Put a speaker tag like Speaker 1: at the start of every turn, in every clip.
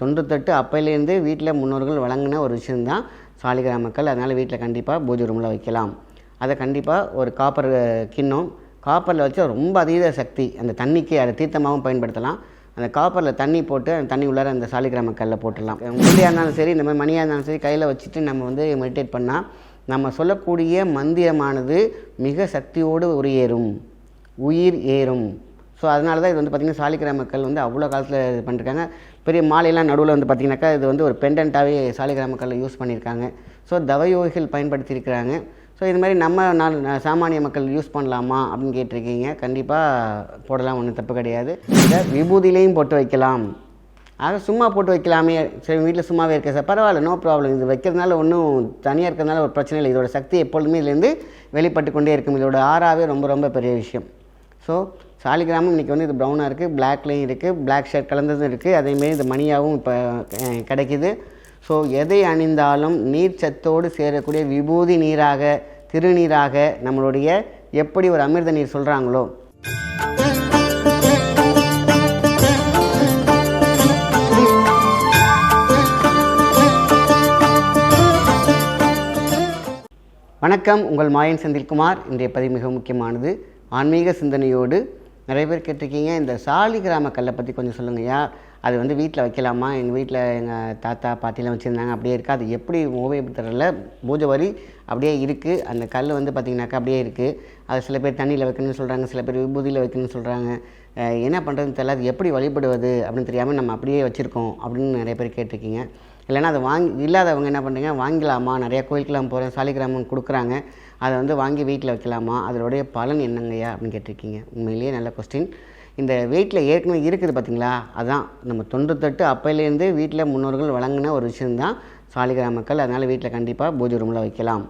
Speaker 1: தொண்ணூத்தெட்டு அப்பையிலேருந்து வீட்டில் முன்னோர்கள் வழங்கின ஒரு விஷயந்தான் சாலிகிராமக்கல் அதனால் வீட்டில் கண்டிப்பாக பூஜை ரூமில் வைக்கலாம். அதை கண்டிப்பாக ஒரு காப்பர் கிண்ணம். காப்பரில் வச்சா ரொம்ப அதீத சக்தி. அந்த தண்ணிக்கு அதை தீர்த்தமாகவும் பயன்படுத்தலாம். அந்த காப்பரில் தண்ணி போட்டு அந்த தண்ணி உள்ளார அந்த சாலிகிராம கல்லை போட்டுடலாம். முள்ளியாக இருந்தாலும் சரி இந்த மாதிரி மணியாக இருந்தாலும் சரி கையில் வச்சுட்டு நம்ம வந்து மெடிடேட் பண்ணால் நம்ம சொல்லக்கூடிய மந்திரமானது மிக சக்தியோடு உரியேறும். உயிர் ஏறும். ஸோ அதனால தான் இது வந்து பார்த்திங்கன்னா சாலிகிராம மக்கள் வந்து அவ்வளோ காலத்தில் இது பண்ணிருக்காங்க. பெரிய மாலையெல்லாம் நடுவில் வந்து பார்த்திங்கனாக்கா இது வந்து ஒரு பெண்டண்ட்டாகவே சாலிகிராம கல்லை யூஸ் பண்ணியிருக்காங்க. ஸோ தவயோகிகள் பயன்படுத்தியிருக்கிறாங்க. ஸோ இது மாதிரி நம்ம நாள் சாமானிய மக்கள் யூஸ் பண்ணலாமா அப்படின்னு கேட்டிருக்கீங்க. கண்டிப்பாக போடலாம் ஒன்றும் தப்பு கிடையாது. இதை விபூதியிலையும் போட்டு வைக்கலாம். ஆக சும்மா போட்டு வைக்கலாமே. சரி வீட்டில் சும்மாவே இருக்க சார். பரவாயில்ல நோ ப்ராப்ளம் இது வைக்கிறதுனால ஒன்றும் தனியாக இருக்கிறதுனால ஒரு பிரச்சனை இல்லை. இதோட சக்தி எப்பொழுதுமே இதுலேருந்து வெளிப்பட்டு கொண்டே இருக்கும். இதோட ஆறாவே ரொம்ப ரொம்ப பெரிய விஷயம். ஸோ சாலிகிராமம் இன்றைக்கி வந்து இது ப்ரௌனாக இருக்குது பிளாக்லேயும் இருக்குது பிளாக் ஷர்ட் கலந்ததும் இருக்குது அதேமாரி இந்த மணியாகவும் இப்போ கிடைக்கிது கிடைக்குது. ஸோ எதை அணிந்தாலும் நீர் சத்தோடு சேரக்கூடிய விபூதி நீராக திருநீராக நம்மளுடைய எப்படி ஒரு அமிர்த நீர் சொல்கிறாங்களோ வணக்கம். உங்கள் மாயன் செந்தில்குமார். இன்றைய பதிவு மிக முக்கியமானது. ஆன்மீக சிந்தனையோடு நிறைய பேர் கேட்டிருக்கீங்க. இந்த சாலி கிராம கல்லை பற்றி கொஞ்சம் சொல்லுங்கய்யா அது வந்து வீட்டில் வைக்கலாமா? எங்கள் வீட்டில் எங்கள் தாத்தா பாட்டிலாம் வச்சுருந்தாங்க. அப்படியே இருக்குது அது எப்படி உபயோகப்படுத்துறதில்ல பூஜை வரி அப்படியே இருக்குது அந்த கல் வந்து பார்த்திங்கனாக்கா அப்படியே இருக்குது அது சில பேர் தண்ணியில் வைக்கணும்னு சொல்கிறாங்க சில பேர் விபூதியில் வைக்கணும்னு சொல்கிறாங்க என்ன பண்ணுறதுன்னு தெரியல. அது எப்படி வழிபடுவது அப்படின்னு தெரியாமல் நம்ம அப்படியே வச்சுருக்கோம் அப்படின்னு நிறைய பேர் கேட்டிருக்கீங்க. இல்லைன்னா அதை வாங்கி இல்லாதவங்க என்ன பண்ணுறீங்க வாங்கலாமா நிறையா கோயிலுக்குலாம் போகிறேன் சாலிகிராமம் கொடுக்குறாங்க. அதை வந்து வாங்கி வீட்டில் வைக்கலாமா? அதனுடைய பலன் என்னங்கய்யா அப்படின்னு கேட்டிருக்கீங்க. உண்மையிலேயே நல்ல கொஸ்டின் இந்த வீட்டில் ஏற்கனவே இருக்குது பார்த்தீங்களா? அதான் நம்ம தொண்ணூத்தெட்டு அப்பையிலேருந்து வீட்டில் முன்னோர்கள் வழங்கின ஒரு விஷயந்தான் சாலிகிராமக்கல் அதனால் வீட்டில் கண்டிப்பாக பூஜை ரூமில் வைக்கலாம்.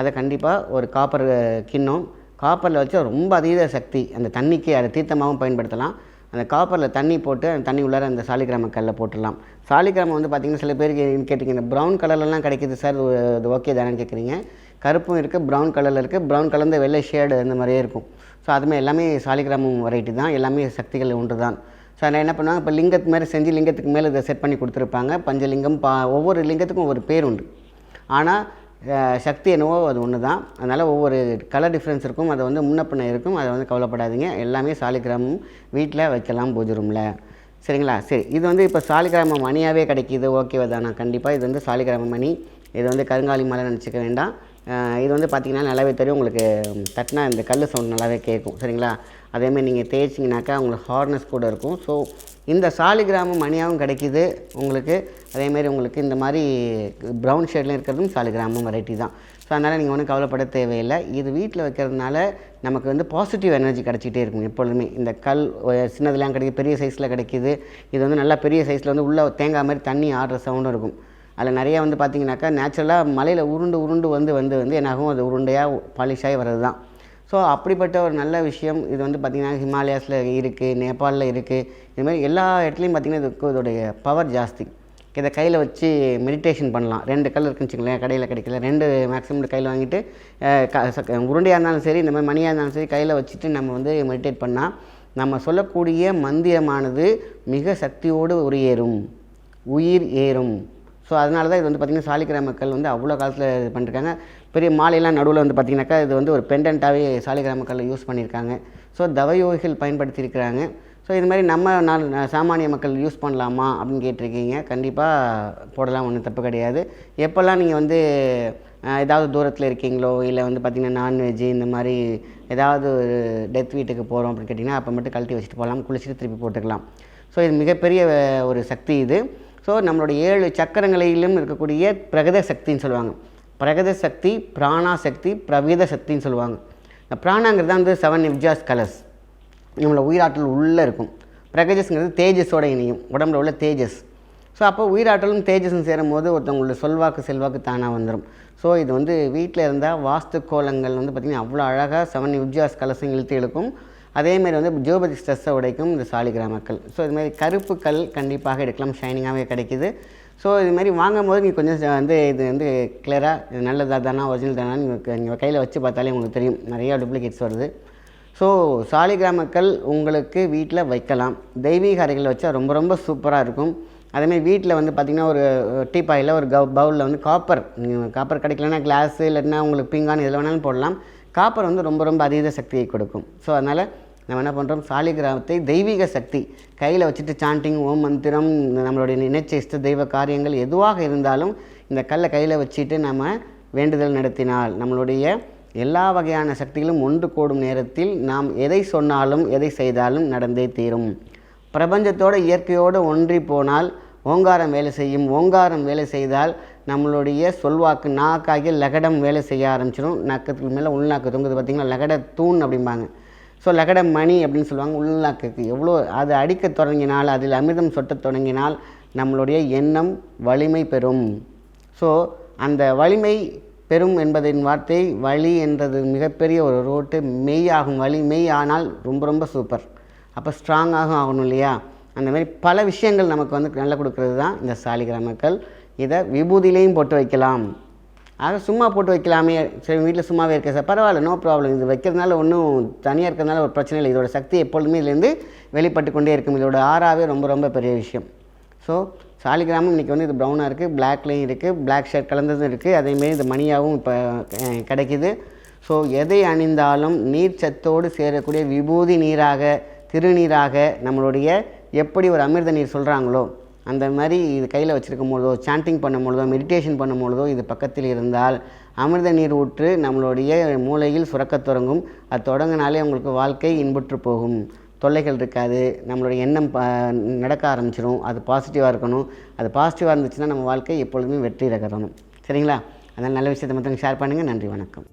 Speaker 1: அதை கண்டிப்பாக ஒரு காப்பர் கிண்ணம் காப்பரில் வச்சா ரொம்ப அதீத சக்தி. அந்த தண்ணிக்கு அதை தீர்த்தமாகவும் பயன்படுத்தலாம். அந்த காப்பரில் தண்ணி போட்டு அந்த தண்ணி உள்ளார அந்த சாலிகிராம கல்லில் போட்டுடலாம். சாலிகிராமம் வந்து பார்த்திங்கன்னா சில பேருக்கு கேட்டிங்க இந்த ப்ரௌன் கலர்லலாம் கிடைக்குது சார். அது ஓகே தானேன்னு கேட்குறீங்க. கருப்பும் இருக்குது ப்ரௌன் கலரில் இருக்குது ப்ரௌன் கலர்ந்த வெள்ளை ஷேடு அந்த மாதிரியே இருக்கும். ஸோ அதுமாதிரி எல்லாமே சாலிகிராமம் வெரைட்டி தான். எல்லாமே சக்திகள் ஒன்று தான் ஸோ அதனால் என்ன பண்ணுவாங்க? இப்போ லிங்கத்து மாதிரி செஞ்சு லிங்கத்துக்கு மேலே இதை செட் பண்ணி கொடுத்துருப்பாங்க. பஞ்சலிங்கம் பா ஒவ்வொரு லிங்கத்துக்கும் ஒவ்வொரு பேர் உண்டு. ஆனால் சக்தி என்னவோ அது ஒன்று தான் அதனால் ஒவ்வொரு கலர் டிஃப்ரென்ஸ் இருக்கும். அதை வந்து முன்ன பின்ன இருக்கும். அதை வந்து கவலைப்படாதீங்க. எல்லாமே சாலிகிராமம் வீட்டில் வைக்கலாம் பூஜை ரூமில் சரிங்களா? சரி. இது வந்து இப்போ சாலிகிராமம் மணியாகவே கிடைக்கிது. ஓகேவா தானா? கண்டிப்பாக இது வந்து சாலிகிராம மணி. இது வந்து கருங்காலி மலை நினச்சிக்க வேண்டாம். இது வந்து பார்த்திங்கன்னா நல்லாவே தெரியும். உங்களுக்கு தட்டினா இந்த கல் சவுண்ட் நல்லாவே கேட்கும். சரிங்களா? அதேமாதிரி நீங்கள் தேய்ச்சிங்கனாக்கா உங்களுக்கு ஹார்னஸ் கூட இருக்கும். ஸோ இந்த சாலிகிராமம் மணியாகவும் கிடைக்கிது உங்களுக்கு. அதேமாரி உங்களுக்கு இந்த மாதிரி ப்ரௌன் ஷேட்லேயும் இருக்கிறதும் சாலிகிராமம் வெரைட்டி தான். ஸோ அதனால் நீங்கள் ஒன்றும் கவலைப்பட தேவையில்லை. இது வீட்டில் வைக்கிறதுனால நமக்கு வந்து பாசிட்டிவ் எனர்ஜி கிடச்சிட்டே இருக்கும் எப்பொழுதுமே. இந்த கல் சின்னதுலாம் கிடைக்குது பெரிய சைஸில் கிடைக்கிது. இது வந்து நல்லா பெரிய சைஸில் வந்து உள்ளே தேங்காய் மாதிரி தண்ணி ஆடுற சவுண்டும் இருக்கும். அதில் நிறையா வந்து பார்த்திங்கனாக்கா நேச்சுரலாக மலையில் உருண்டு உருண்டு வந்து வந்து வந்து என்னாகும் அது உருண்டையாக பாலிஷ் ஆகி வர்றது தான். ஸோ அப்படிப்பட்ட ஒரு நல்ல விஷயம். இது வந்து பார்த்திங்கன்னா ஹிமாலயாஸில் இருக்குது நேபாளில் இருக்குது இது மாதிரி எல்லா இடத்துலையும் பார்த்திங்கன்னா இதுக்கு இதோடைய பவர் ஜாஸ்தி. இதை கையில் வச்சு மெடிடேஷன் பண்ணலாம். ரெண்டு கல் இருக்குன்னு வச்சுங்களேன் கடையில் கிடைக்கல. ரெண்டு மேக்ஸிமம் கையில் வாங்கிட்டு க- ச- உருண்டையாக இருந்தாலும் சரி இந்த மாதிரி மணியாக இருந்தாலும் சரி கையில் வச்சுட்டு நம்ம வந்து மெடிடேட் பண்ணால் நம்ம சொல்லக்கூடிய மந்திரமானது மிக சக்தியோடு உரியேறும். உயிர் ஏறும். ஸோ அதனால தான் இது வந்து பார்த்திங்கன்னா சாலிகிராம மக்கள் வந்து அவ்வளோ காலத்தில் இது பண்ணிருக்காங்க. பெரிய மாலையெல்லாம் நடுவில் வந்து பார்த்திங்கனாக்கா இது வந்து ஒரு பெண்டண்ட்டாகவே சாலிகிராம மக்கள் யூஸ் பண்ணியிருக்காங்க ஸோ தவயோகிகள் பயன்படுத்தியிருக்கிறாங்க. ஸோ இது மாதிரி நம்ம நான் சாமானிய மக்கள் யூஸ் பண்ணலாமா அப்படின்னு கேட்டிருக்கீங்க. கண்டிப்பாக போடலாம் ஒன்றும் தப்பு கிடையாது. எப்போல்லாம் நீங்கள் வந்து ஏதாவது தூரத்தில் இருக்கீங்களோ இல்லை வந்து பார்த்திங்கன்னா நான்வெஜ்ஜு இந்த மாதிரி ஏதாவது ஒரு டெத் வீட்டுக்கு போகிறோம் அப்படின்னு கேட்டிங்கன்னா அப்போ மட்டும் கழட்டி வச்சுட்டு போகலாம். குளிச்சுட்டு திருப்பி போட்டுக்கலாம். ஸோ இது மிகப்பெரிய ஒரு சக்தி இது. ஸோ நம்மளுடைய ஏழு சக்கரங்களிலும் இருக்கக்கூடிய பிரகத சக்தின்னு சொல்லுவாங்க. பிரகத சக்தி பிராணா சக்தி பிரவித சக்தின்னு சொல்லுவாங்க. இந்த பிராணாங்கிறது தான் வந்து செவன் நிவ்ஜாஸ் கலர்ஸ் நம்மளோட உயிராற்றல் உள்ளே இருக்கும். பிரகஜஸ்ங்கிறது தேஜஸோட இணையும். உடம்புல உள்ள தேஜஸ். ஸோ அப்போ உயிராற்றலும் தேஜஸும் சேரும் போது ஒருத்தவங்களோட சொல்வாக்கு செல்வாக்கு தானாக வந்துடும் ஸோ இது வந்து வீட்டில் இருந்தால் வாஸ்து கோலங்கள் வந்து பார்த்திங்கன்னா அவ்வளோ அழகாக செவன் யுஜாஸ் கலசம் இழுத்து இழுக்கும். அதேமாதிரி வந்து ஜியோபதி ஸ்ட்ரெஸ்ஸை உடைக்கும் இந்த சாலிகிராமக்கல் ஸோ இது மாதிரி கருப்பு கல் கண்டிப்பாக எடுக்கலாம் ஷைனிங்காகவே கிடைக்கிது. ஸோ இது மாதிரி வாங்கும் போது நீங்கள் கொஞ்சம் வந்து இது வந்து கிளியராக இது நல்லதா தானா ஒரிஜினல் தானா நீங்கள் நீங்கள் கையில் வச்சு பார்த்தாலே உங்களுக்கு தெரியும். நிறையா டூப்ளிகேட்ஸ் வருது. ஸோ சாலிகிராமக்கள் உங்களுக்கு வீட்டில் வைக்கலாம். தெய்வீக அறைகள் வச்சா ரொம்ப ரொம்ப சூப்பராக இருக்கும். அதேமாதிரி வீட்டில் வந்து பார்த்திங்கன்னா ஒரு டீப்பாயில் ஒரு கவ் பவுலில் வந்து காப்பர். காப்பர் கிடைக்கலன்னா கிளாஸு இல்லைன்னா உங்களுக்கு பிங்கான் எதில் வேணாலும் போடலாம். காப்பர் வந்து ரொம்ப ரொம்ப அதீத சக்தியை கொடுக்கும். ஸோ அதனால் நம்ம என்ன பண்ணுறோம் சாலிகிராமத்தை தெய்வீக சக்தி. கையில் வச்சுட்டு சாண்டிங் ஓம் மந்திரம் நம்மளுடைய நினைச்ச இஷ்ட தெய்வ காரியங்கள் எதுவாக இருந்தாலும் இந்த கல்லை கையில் வச்சுட்டு நம்ம வேண்டுதல் நடத்தினால் நம்மளுடைய எல்லா வகையான சக்திகளும் ஒன்று கூடும் நேரத்தில் நாம் எதை சொன்னாலும் எதை செய்தாலும் நடந்தே தீரும். பிரபஞ்சத்தோட இயற்கையோடு ஒன்றி போனால் ஓங்காரம் வேலை செய்யும். ஓங்காரம் வேலை செய்தால் நம்மளுடைய சொல்வாக்கு நாக்காகிய லகடம் வேலை செய்ய ஆரம்பிச்சிடும் நக்கத்துக்கு மேலே உள்நாக்கு தொங்குது. பார்த்திங்கன்னா லகட தூண் அப்படிம்பாங்க. ஸோ லகட மணி அப்படின்னு சொல்லுவாங்க உள்நாக்குக்கு எவ்வளோ அது அடிக்க தொடங்கினால் அதில் அமிர்தம் சொட்ட தொடங்கினால் நம்மளுடைய எண்ணம் வலிமை பெறும். ஸோ அந்த வலிமை பெறும் என்பதின் வார்த்தை வலி என்றது மிகப்பெரிய ஒரு ரோட்டு. மெய் ஆகும் வலி மெய் ஆனால் ரொம்ப ரொம்ப சூப்பர் அப்போ ஸ்ட்ராங்காகவும் ஆகணும் இல்லையா? அந்த மாதிரி பல விஷயங்கள் நமக்கு வந்து நல்லா கொடுக்கறது தான் இந்த சாலிகிராமக்கள் இதை விபூதியிலையும் போட்டு வைக்கலாம். அதை சும்மா போட்டு வைக்கலாமே. சரி வீட்டில் சும்மாவே இருக்க சார். பரவாயில்ல நோ ப்ராப்ளம் இது வைக்கிறதுனால ஒன்றும் தனியாக இருக்கிறதுனால ஒரு பிரச்சனை இல்லை. இதோட சக்தி எப்பொழுதுமே இதுலேருந்து வெளிப்பட்டு கொண்டே இருக்கும். இதோட ஆறாவே ரொம்ப ரொம்ப பெரிய விஷயம். ஸோ சாலிகிராமம் இன்றைக்கி வந்து இது ப்ரௌனாக இருக்குது பிளாக்லேயும் இருக்குது பிளாக் ஷர்ட் கலந்ததும் இருக்குது அதேமாரி இந்த மணியாகவும் இப்போ கிடைக்கிது கிடைக்குது. ஸோ எதை அணிந்தாலும் நீர் சத்தோடு சேரக்கூடிய விபூதி நீராக திருநீராக நம்மளுடைய எப்படி ஒரு அமிர்த நீர் சொல்கிறாங்களோ அந்த மாதிரி இது கையில் வச்சுருக்கும் பொழுதோ சாண்டிங் பண்ணும் பொழுதோ மெடிடேஷன் பண்ணும் பொழுதோ இது பக்கத்தில் இருந்தால் அமிர்த நீர் ஊற்று நம்மளுடைய மூளையில் சுரக்கத் தொடங்கும். அது தொடங்கினாலே உங்களுக்கு வாழ்க்கை இன்புற்று போகும். தொல்லைகள் இருக்காது. நம்மளுடைய எண்ணம் ப நடக்க ஆரம்பிச்சிடும் அது பாசிட்டிவாக இருக்கணும். அது பாசிட்டிவாக இருந்துச்சுன்னா நம்ம வாழ்க்கை எப்பொழுதுமே வெற்றி ரகரணும் சரிங்களா? அதனால் நல்ல விஷயத்தை மற்றவங்க ஷேர் பண்ணுங்கள் நன்றி வணக்கம்.